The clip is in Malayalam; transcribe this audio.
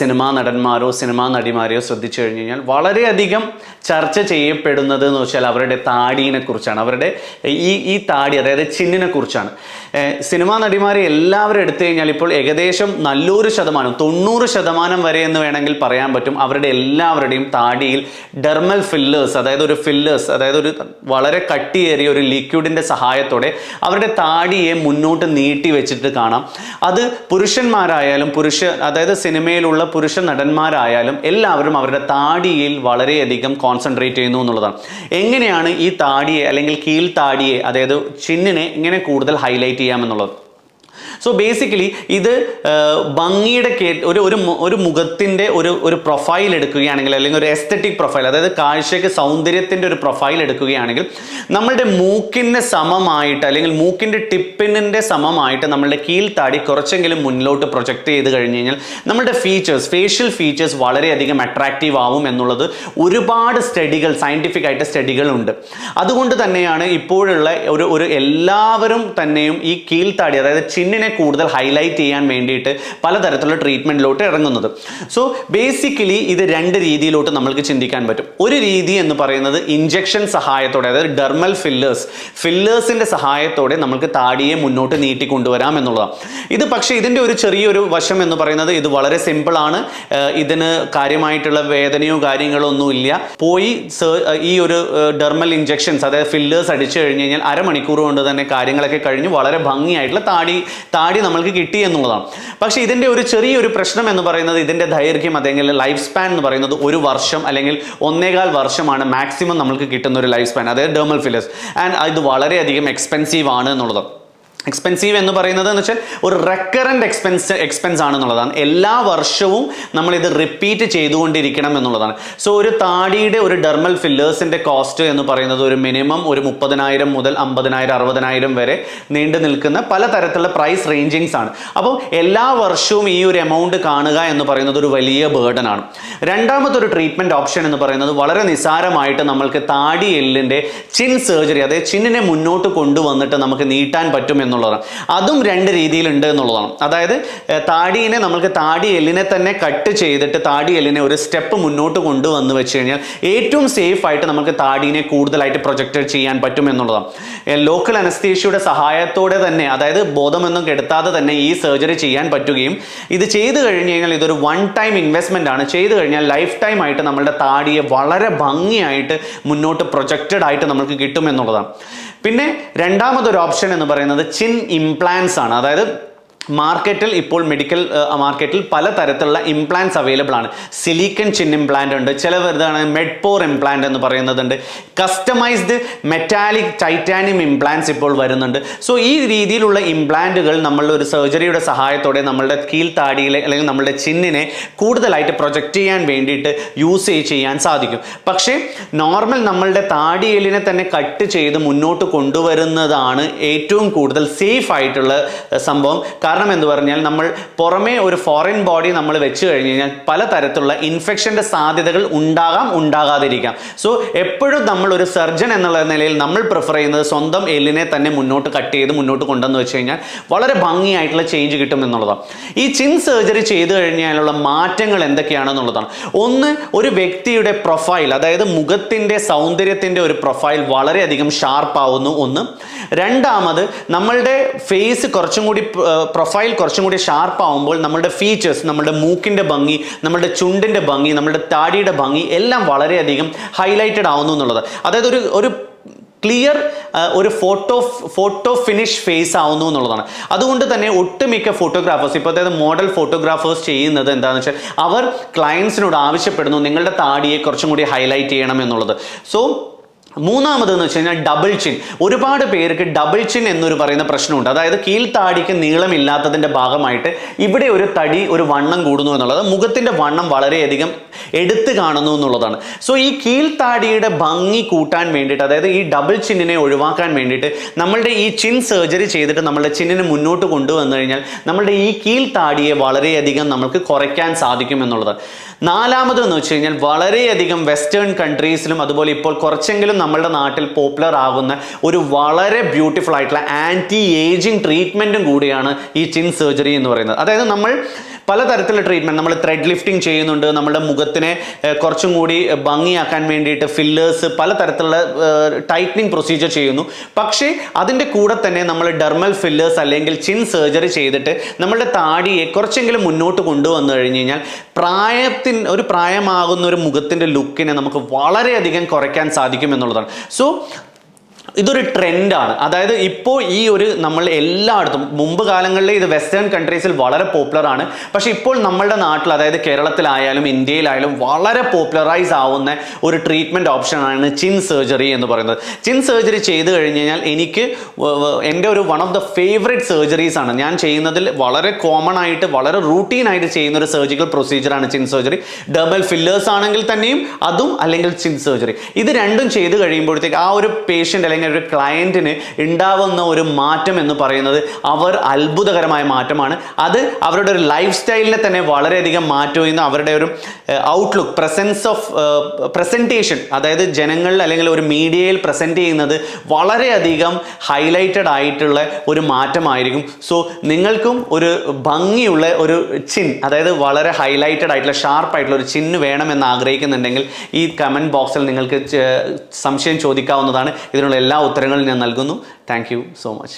സിനിമാ നടന്മാരോ സിനിമാ നടിമാരെയോ ശ്രദ്ധിച്ചു കഴിഞ്ഞു കഴിഞ്ഞാൽ വളരെയധികം ചർച്ച ചെയ്യപ്പെടുന്നത് എന്ന് വെച്ചാൽ അവരുടെ താടിയെ കുറിച്ചാണ്. അവരുടെ ഈ ഈ താടി അതായത് ചിന്നിനെ കുറിച്ചാണ്. സിനിമാ നടിമാരെ എല്ലാവരും എടുത്തു കഴിഞ്ഞാൽ ഇപ്പോൾ ഏകദേശം നല്ലൊരു ശതമാനം തൊണ്ണൂറ് ശതമാനം വരെ എന്ന് വേണമെങ്കിൽ പറയാൻ പറ്റും. അവരുടെ എല്ലാവരുടെയും താടിയിൽ ഡെർമൽ ഫില്ലേഴ്സ് അതായത് ഒരു ഫില്ലേഴ്സ് അതായത് ഒരു വളരെ കട്ടിയേറിയ ഒരു ലിക്വിഡിന്റെ സഹായത്തോടെ അവരുടെ താടിയെ മുന്നോട്ട് നീട്ടി വെച്ചിട്ട് കാണാം. അത് പുരുഷന്മാരായാലും പുരുഷ അതായത് സിനിമയിലുള്ള പുരുഷ നടന്മാരായാലും എല്ലാവരും അവരുടെ താടിയിൽ വളരെയധികം കോൺസെൻട്രേറ്റ് ചെയ്യുന്നു എന്നുള്ളതാണ്. എങ്ങനെയാണ് ഈ താടിയെ അല്ലെങ്കിൽ കീൽ താടിയെ അതായത് ചിന്നിനെ ഇങ്ങനെ കൂടുതൽ ഹൈലൈറ്റ് ചെയ്യാമെന്നുള്ളത്. സോ ബേസിക്കലി ഇത് ഭംഗിയുടെ ഒരു ഒരു ഒരു മുഖത്തിന്റെ ഒരു ഒരു പ്രൊഫൈൽ എടുക്കുകയാണെങ്കിൽ അല്ലെങ്കിൽ ഒരു എസ്തറ്റിക് പ്രൊഫൈൽ അതായത് കാഴ്ചയ്ക്ക് സൗന്ദര്യത്തിന്റെ ഒരു പ്രൊഫൈൽ എടുക്കുകയാണെങ്കിൽ നമ്മളുടെ മൂക്കിന് സമമായിട്ട് അല്ലെങ്കിൽ മൂക്കിന്റെ ടിപ്പിനിന്റെ സമമായിട്ട് നമ്മളുടെ കീഴ്ത്താടി കുറച്ചെങ്കിലും മുന്നിലോട്ട് പ്രൊജക്റ്റ് ചെയ്ത് കഴിഞ്ഞ് കഴിഞ്ഞാൽ നമ്മുടെ ഫീച്ചേഴ്സ് ഫേഷ്യൽ ഫീച്ചേഴ്സ് വളരെയധികം അട്രാക്റ്റീവ് ആവും എന്നുള്ളത് ഒരുപാട് സ്റ്റഡികൾ സയന്റിഫിക് ആയിട്ട് സ്റ്റഡികളുണ്ട് അതുകൊണ്ട് തന്നെയാണ് ഇപ്പോഴുള്ള ഒരു ഒരു എല്ലാവരും തന്നെയും ഈ കീഴ്ത്താടി അതായത് ചിന്നിനെ കൂടുതൽ ഹൈലൈറ്റ് ചെയ്യാൻ വേണ്ടിയിട്ട് പലതരത്തിലുള്ള ട്രീറ്റ്മെന്റിലോട്ട് ഇറങ്ങുന്നത്. സോ ബേസിക്കലി ഇത് രണ്ട് രീതിയിലോട്ട് നമ്മൾക്ക് ചിന്തിക്കാൻ പറ്റും. ഒരു രീതി എന്ന് പറയുന്നത് ഇഞ്ചക്ഷൻ സഹായത്തോടെ അതായത് ഡെർമൽ ഫില്ലേഴ്സ് ഫില്ലേഴ്സിന്റെ സഹായത്തോടെ നമുക്ക് താടിയെ മുന്നോട്ട് നീട്ടി കൊണ്ടുവരാം എന്നുള്ളതാണ്. ഇത് പക്ഷേ ഇതിന്റെ ഒരു ചെറിയൊരു വശം എന്ന് പറയുന്നത് ഇത് വളരെ സിമ്പിളാണ് ഇതിന് കാര്യമായിട്ടുള്ള വേദനയോ കാര്യങ്ങളോ ഒന്നും ഇല്ല. പോയി ഈ ഒരു ഡെർമൽ ഇഞ്ചക്ഷൻസ് അതായത് ഫില്ലേഴ്സ് അടിച്ചു കഴിഞ്ഞ് കഴിഞ്ഞാൽ അരമണിക്കൂർ കൊണ്ട് തന്നെ കാര്യങ്ങളൊക്കെ കഴിഞ്ഞ് വളരെ ഭംഗിയായിട്ടുള്ള താടി താടി നമ്മൾക്ക് കിട്ടി എന്നുള്ളതാണ്. പക്ഷേ ഇതിന്റെ ഒരു ചെറിയൊരു പ്രശ്നം എന്ന് പറയുന്നത് ഇതിന്റെ ദൈർഘ്യം അല്ലെങ്കിൽ ലൈഫ് സ്പാൻ എന്ന് പറയുന്നത് ഒരു വർഷം അല്ലെങ്കിൽ ഒന്നേകാൽ വർഷമാണ് മാക്സിമം നമ്മൾക്ക് കിട്ടുന്ന ഒരു ലൈഫ് സ്പാൻ അതായത് ഡെർമൽ ഫില്ലേഴ്സ് ആൻഡ് ഇത് വളരെയധികം എക്സ്പെൻസീവ് ആണ് എന്നുള്ളതാണ് എക്സ്പെൻസീവ് എന്ന് പറയുന്നത് എന്ന് വെച്ചാൽ ഒരു റെക്കറന്റ് എക്സ്പെൻസ് എക്സ്പെൻസ് ആണെന്നുള്ളതാണ്. എല്ലാ വർഷവും നമ്മളിത് റിപ്പീറ്റ് ചെയ്തുകൊണ്ടിരിക്കണം എന്നുള്ളതാണ്. സോ ഒരു താടിയുടെ ഒരു ഡെർമൽ ഫില്ലേഴ്സിന്റെ കോസ്റ്റ് എന്ന് പറയുന്നത് ഒരു മിനിമം ഒരു മുപ്പതിനായിരം മുതൽ അമ്പതിനായിരം അറുപതിനായിരം വരെ നീണ്ടു നിൽക്കുന്ന പലതരത്തിലുള്ള പ്രൈസ് റേഞ്ചിങ്സ് ആണ്. അപ്പോൾ എല്ലാ വർഷവും ഈ ഒരു എമൗണ്ട് കാണുക എന്ന് പറയുന്നത് ഒരു വലിയ ബേർഡൻ ആണ്. രണ്ടാമത്തെ ഒരു ട്രീറ്റ്മെന്റ് ഓപ്ഷൻ എന്ന് പറയുന്നത് വളരെ നിസാരമായിട്ട് നമ്മൾക്ക് താടി എല്ലിന്റെ ചിൻ സർജറി അതായത് ചിന്നിനെ മുന്നോട്ട് കൊണ്ടുവന്നിട്ട് നമുക്ക് നീട്ടാൻ പറ്റും എന്നുള്ളതാണ്. അതും രണ്ട് രീതിയിലുണ്ട് എന്നുള്ളതാണ്. അതായത് താടിയിനെ താടിയെ നമ്മൾക്ക് താടി എല്ലിനെ തന്നെ കട്ട് ചെയ്തിട്ട് താടി എല്ലിനെ ഒരു സ്റ്റെപ്പ് മുന്നോട്ട് കൊണ്ടുവന്ന് വെച്ച് കഴിഞ്ഞാൽ ഏറ്റവും സേഫ് ആയിട്ട് നമുക്ക് താടിയിനെ കൂടുതലായിട്ട് പ്രൊജക്റ്റ് ചെയ്യാൻ പറ്റും എന്നുള്ളതാണ്. ലോക്കൽ അനസ്തീഷ്യയുടെ സഹായത്തോടെ തന്നെ അതായത് ബോധമൊന്നും കെടുത്താതെ തന്നെ ഈ സർജറി ചെയ്യാൻ പറ്റുകയും ഇത് ചെയ്തു കഴിഞ്ഞ് കഴിഞ്ഞാൽ ഇതൊരു വൺ ടൈം ഇൻവെസ്റ്റ്മെന്റ് ആണ്. ചെയ്തു കഴിഞ്ഞാൽ ലൈഫ് ടൈം ആയിട്ട് നമ്മളുടെ താടിയെ വളരെ ഭംഗിയായിട്ട് മുന്നോട്ട് പ്രൊജക്റ്റഡ് ആയിട്ട് നമുക്ക് കിട്ടും എന്നുള്ളതാണ്. പിന്നെ രണ്ടാമതൊരു ഓപ്ഷൻ എന്ന് പറയുന്നത് ചിൻ ഇംപ്ലാൻസ് ആണ്. അതായത് മാർക്കറ്റിൽ ഇപ്പോൾ മെഡിക്കൽ മാർക്കറ്റിൽ പല തരത്തിലുള്ള ഇംപ്ലാന്റ്സ് അവൈലബിൾ ആണ്. സിലിക്കൺ ചിൻ ഇംപ്ലാന്റ് ഉണ്ട്. ചില വെറുതാണ് മെഡ്പോർ ഇംപ്ലാന്റ് എന്ന് പറയുന്നതുണ്ട്. കസ്റ്റമൈസ്ഡ് മെറ്റാലിക് ടൈറ്റാനിയം ഇംപ്ലാന്റ്സ് ഇപ്പോൾ വരുന്നുണ്ട്. സോ ഈ രീതിയിലുള്ള ഇംപ്ലാന്റുകൾ നമ്മളുടെ ഒരു സർജറിയുടെ സഹായത്തോടെ നമ്മളുടെ കീഴ്ത്താടിയിലെ അല്ലെങ്കിൽ നമ്മളുടെ ചിന്നിനെ കൂടുതലായിട്ട് പ്രൊജക്റ്റ് ചെയ്യാൻ വേണ്ടിയിട്ട് യൂസ് ചെയ്യാൻ സാധിക്കും. പക്ഷേ നോർമൽ നമ്മളുടെ താടിയെല്ലിനെ തന്നെ കട്ട് ചെയ്ത് മുന്നോട്ട് കൊണ്ടുവരുന്നതാണ് ഏറ്റവും കൂടുതൽ സേഫ് ആയിട്ടുള്ള സംഭവം. കാരണം എന്ന് പറഞ്ഞാൽ നമ്മൾ പുറമേ ഒരു ഫോറിൻ ബോഡി നമ്മൾ വെച്ച് കഴിഞ്ഞ് കഴിഞ്ഞാൽ പലതരത്തിലുള്ള ഇൻഫെക്ഷന്റെ സാധ്യതകൾ ഉണ്ടാകാം ഉണ്ടാകാതിരിക്കാം. സോ എപ്പോഴും നമ്മൾ ഒരു സർജൻ എന്നുള്ള നിലയിൽ നമ്മൾ പ്രിഫർ ചെയ്യുന്നത് സ്വന്തം എല്ലിനെ തന്നെ മുന്നോട്ട് കട്ട് ചെയ്ത് മുന്നോട്ട് കൊണ്ടുവന്ന് വെച്ച് കഴിഞ്ഞാൽ വളരെ ഭംഗിയായിട്ടുള്ള ചേഞ്ച് കിട്ടും എന്നുള്ളതാണ്. ഈ ചിൻ സർജറി ചെയ്തു കഴിഞ്ഞാലുള്ള മാറ്റങ്ങൾ എന്തൊക്കെയാണെന്നുള്ളതാണ്. ഒന്ന് ഒരു വ്യക്തിയുടെ പ്രൊഫൈൽ അതായത് മുഖത്തിന്റെ സൗന്ദര്യത്തിന്റെ ഒരു പ്രൊഫൈൽ വളരെയധികം ഷാർപ്പ് ആവുന്നു ഒന്ന്. രണ്ടാമത് നമ്മളുടെ ഫേസ് കുറച്ചും കൂടി കുറച്ചും കൂടി ഷാർപ്പ് ആവുമ്പോൾ നമ്മളുടെ ഫീച്ചേഴ്സ് നമ്മുടെ മൂക്കിന്റെ ഭംഗി നമ്മുടെ ചുണ്ടിന്റെ ഭംഗി നമ്മുടെ താടിയുടെ ഭംഗി എല്ലാം വളരെയധികം ഹൈലൈറ്റഡ് ആവുന്നു എന്നുള്ളത്. അതായത് ഒരു ഒരു ക്ലിയർ ഒരു ഫോട്ടോ ഫോട്ടോ ഫിനിഷ് ഫേസ് ആവുന്നു എന്നുള്ളതാണ്. അതുകൊണ്ട് തന്നെ ഒട്ടുമിക്ക ഫോട്ടോഗ്രാഫേഴ്സ് ഇപ്പോൾ അതായത് മോഡൽ ഫോട്ടോഗ്രാഫേഴ്സ് ചെയ്യുന്നത് എന്താണെന്ന് വെച്ചാൽ അവർ ക്ലയൻസിനോട് ആവശ്യപ്പെടുന്നു നിങ്ങളുടെ താടിയെ കുറച്ചും കൂടി ഹൈലൈറ്റ് ചെയ്യണം എന്നുള്ളത്. സോ മൂന്നാമതെന്ന് വെച്ച് കഴിഞ്ഞാൽ ഡബിൾ ചിൻ ഒരുപാട് പേർക്ക് ഡബിൾ ചിൻ എന്നൊരു പറയുന്ന പ്രശ്നമുണ്ട്. അതായത് കീഴ്ത്താടിക്ക് നീളമില്ലാത്തതിന്റെ ഭാഗമായിട്ട് ഇവിടെ ഒരു തടി ഒരു വണ്ണം കൂടുന്നു എന്നുള്ളത് മുഖത്തിന്റെ വണ്ണം വളരെയധികം എടുത്തു കാണുന്നു എന്നുള്ളതാണ്. സോ ഈ കീഴ്ത്താടിയുടെ ഭംഗി കൂട്ടാൻ വേണ്ടിയിട്ട് അതായത് ഈ ഡബിൾ ചിന്നിനെ ഒഴിവാക്കാൻ വേണ്ടിയിട്ട് നമ്മളുടെ ഈ ചിൻ സർജറി ചെയ്തിട്ട് നമ്മളുടെ ചിന്നിനെ മുന്നോട്ട് കൊണ്ടുവന്നു കഴിഞ്ഞാൽ നമ്മളുടെ ഈ കീഴ്ത്താടിയെ വളരെയധികം നമുക്ക് കുറയ്ക്കാൻ സാധിക്കും എന്നുള്ളത്. നാലാമത് എന്ന് വെച്ച് കഴിഞ്ഞാൽ വളരെയധികം വെസ്റ്റേൺ കൺട്രീസിലും അതുപോലെ ഇപ്പോൾ കുറച്ചെങ്കിലും നമ്മളുടെ നാട്ടിൽ പോപ്പുലർ ആകുന്ന ഒരു വളരെ ബ്യൂട്ടിഫുൾ ആയിട്ടുള്ള ആന്റി ഏജിങ് ട്രീറ്റ്മെന്റും കൂടിയാണ് ഈ ചിൻ സർജറി എന്ന് പറയുന്നത്. അതായത് നമ്മൾ പലതരത്തിലുള്ള ട്രീറ്റ്മെന്റ് നമ്മൾ ത്രെഡ് ലിഫ്റ്റിംഗ് ചെയ്യുന്നുണ്ട്. നമ്മുടെ മുഖത്തിനെ കുറച്ചും കൂടി ഭംഗിയാക്കാൻ വേണ്ടിയിട്ട് ഫില്ലേഴ്സ് പലതരത്തിലുള്ള ടൈറ്റനിങ് പ്രൊസീജിയർ ചെയ്യുന്നു. പക്ഷേ അതിന്റെ കൂടെ തന്നെ നമ്മൾ ഡെർമൽ ഫില്ലേഴ്സ് അല്ലെങ്കിൽ ചിൻ സർജറി ചെയ്തിട്ട് നമ്മളുടെ താടിയെ കുറച്ചെങ്കിലും മുന്നോട്ട് കൊണ്ടുവന്നു കഴിഞ്ഞ് കഴിഞ്ഞാൽ പ്രായത്തിൻ ഒരു പ്രായമാകുന്ന ഒരു മുഖത്തിന്റെ ലുക്കിനെ നമുക്ക് വളരെയധികം കുറയ്ക്കാൻ സാധിക്കും എന്നുള്ളതാണ്. സോ ഇതൊരു ട്രെൻഡാണ്. അതായത് ഇപ്പോൾ ഈ ഒരു നമ്മൾ എല്ലായിടത്തും മുമ്പ് കാലങ്ങളിൽ ഇത് വെസ്റ്റേൺ കൺട്രീസിൽ വളരെ പോപ്പുലർ ആണ്. പക്ഷേ ഇപ്പോൾ നമ്മളുടെ നാട്ടിൽ അതായത് കേരളത്തിലായാലും ഇന്ത്യയിലായാലും വളരെ പോപ്പുലറൈസ് ആവുന്ന ഒരു ട്രീറ്റ്മെന്റ് ഓപ്ഷനാണ് ചിൻ സർജറി എന്ന് പറയുന്നത്. ചിൻ സർജറി ചെയ്ത് കഴിഞ്ഞ് കഴിഞ്ഞാൽ എനിക്ക് എന്റെ ഒരു one of the favourite surgeries ആണ്. ഞാൻ ചെയ്യുന്നതിൽ വളരെ കോമൺ ആയിട്ട് വളരെ റൂട്ടീൻ ആയിട്ട് ചെയ്യുന്ന ഒരു സർജിക്കൽ പ്രൊസീജിയറാണ് ചിൻ സർജറി ഡബിൾ ഫില്ലേഴ്സ് ആണെങ്കിൽ തന്നെയും അതും അല്ലെങ്കിൽ ചിൻ സർജറി ഇത് രണ്ടും ചെയ്ത് കഴിയുമ്പോഴത്തേക്ക് ആ ഒരു പേഷ്യന്റ് അല്ലെങ്കിൽ ഒരു ക്ലയന്റിന് ഉണ്ടാവുന്ന ഒരു മാറ്റം എന്ന് പറയുന്നത് അവർ അത്ഭുതകരമായ മാറ്റമാണ്. അത് അവരുടെ ഒരു ലൈഫ് സ്റ്റൈലിനെ തന്നെ വളരെയധികം മാറ്റം ചെയ്യുന്ന അവരുടെ ഒരു ഔട്ട്ലുക്ക് പ്രസൻസ് ഓഫ് പ്രസന്റേഷൻ അതായത് ജനങ്ങളിൽ അല്ലെങ്കിൽ ഒരു മീഡിയയിൽ പ്രസന്റ് ചെയ്യുന്നത് വളരെയധികം ഹൈലൈറ്റഡ് ആയിട്ടുള്ള ഒരു മാറ്റമായിരിക്കും. സോ നിങ്ങൾക്കും ഒരു ഭംഗിയുള്ള ഒരു ചിൻ അതായത് വളരെ ഹൈലൈറ്റഡ് ആയിട്ടുള്ള ഷാർപ്പ് ആയിട്ടുള്ള ഒരു ചിന്ന് വേണമെന്ന് ആഗ്രഹിക്കുന്നുണ്ടെങ്കിൽ ഈ കമന്റ് ബോക്സിൽ നിങ്ങൾക്ക് സംശയം ചോദിക്കാവുന്നതാണ്. ഇതിനുള്ള എല്ലാ ഉത്തരങ്ങളും ഞാൻ നൽകുന്നു. Thank so much